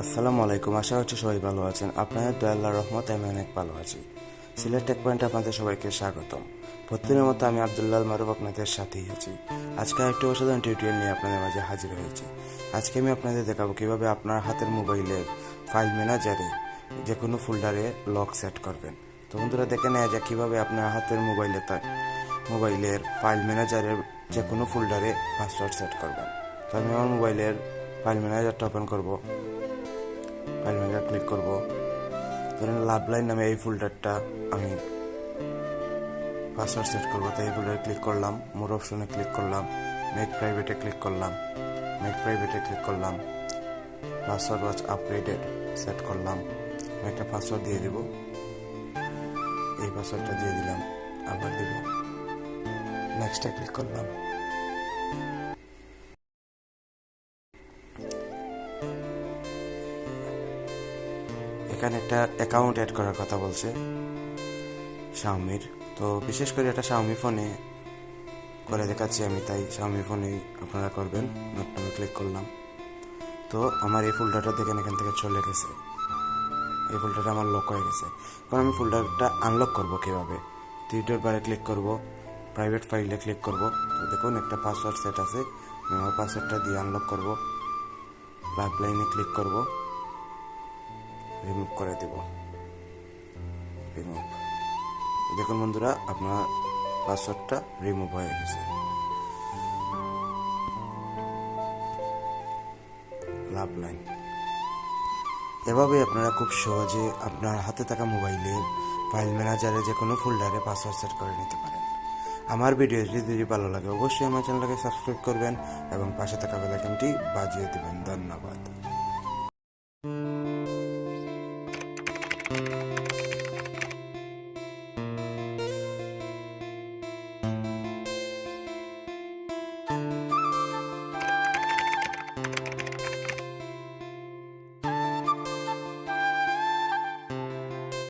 আসসালামু আলাইকুম, আশা হচ্ছে সবাই ভালো আছেন। আপনাদের দয়াল্লাহ রহমত, আমি অনেক ভালো আছি। সিলেট টেক পয়েন্টে আপনাদের সবাইকে স্বাগতম। প্রতিদিনের মতো আমি আবদুল্লাল মারুফ আপনাদের সাথেই আছি। আজকে একটি অসাধারণ টিউটোরিয়াল নিয়ে আপনাদের মাঝে হাজির হয়েছি। আজকে আমি আপনাদের দেখাবো কীভাবে আপনার হাতের মোবাইলের ফাইল ম্যানেজারে যে কোনো ফোল্ডারে লক সেট করবেন। তো বন্ধুরা, দেখে নেওয়া যাক কীভাবে আপনার হাতের মোবাইলে তার মোবাইলের ফাইল ম্যানেজারের যে কোনো ফোল্ডারে পাসওয়ার্ড সেট করবেন। তো আমি আমার মোবাইলের ফাইল ম্যানেজারটা ওপেন করব। ফাইল ম্যানেজার ক্লিক করব। ধরেন লাভ লাইন নামে এই ফোল্ডারটা আমি পাসওয়ার্ড সেট করব। তাই এই ফোল্ডারে ক্লিক করলাম মোর অপশনে ক্লিক করলাম মেক প্রাইভেটে ক্লিক করলাম মেক প্রাইভেটে ক্লিক করলাম পাসওয়ার্ড ওয়াচ আপগ্রেডেড সেট করলাম একটা পাসওয়ার্ড দিয়ে দিব। এই পাসওয়ার্ডটা দিয়ে দিলাম, আবার দিব। নেক্সটে ক্লিক করলাম। এখানে একটা অ্যাকাউন্ট অ্যাড করার কথা বলছে শাওমির তো বিশেষ করে এটা শাওমি ফোনে করে দেখাচ্ছি আমি, তাই শাওমি ফোনেই আপনারা করবেন। আমি ক্লিক করলাম। তো আমার এই ফোল্ডারটা দেখেন, এখান থেকে চলে গেছে। এই ফোল্ডারটা আমার লক হয়ে গেছে। কারণ আমি ফোল্ডারটা আনলক করব কীভাবে? থ্রিডোর বারে ক্লিক করব প্রাইভেট ফাইলে ক্লিক করব। তো দেখুন, একটা পাসওয়ার্ড সেট আছে। আমি আমার পাসওয়ার্ডটা দিয়ে আনলক করব। লাইফ লাইনে ক্লিক করব। রিমুভ করে দেব। রিমুভ দেখুন বন্ধুরা, আপনার পাসওয়ার্ডটা রিমুভ হয়ে গেছে। লাভ লাইন এভাবে আপনারা খুব সহজে আপনার হাতে থাকা মোবাইলে, ফাইল ম্যানেজারে যে কোনো ফোল্ডারে পাসওয়ার্ড সেট করে নিতে পারেন। আমার ভিডিওটি যদি ভালো লাগে, অবশ্যই আমার চ্যানেলটাকে সাবস্ক্রাইব করবেন এবং পাশে থাকা বেলাইকনটি বাজিয়ে দেবেন। ধন্যবাদ। you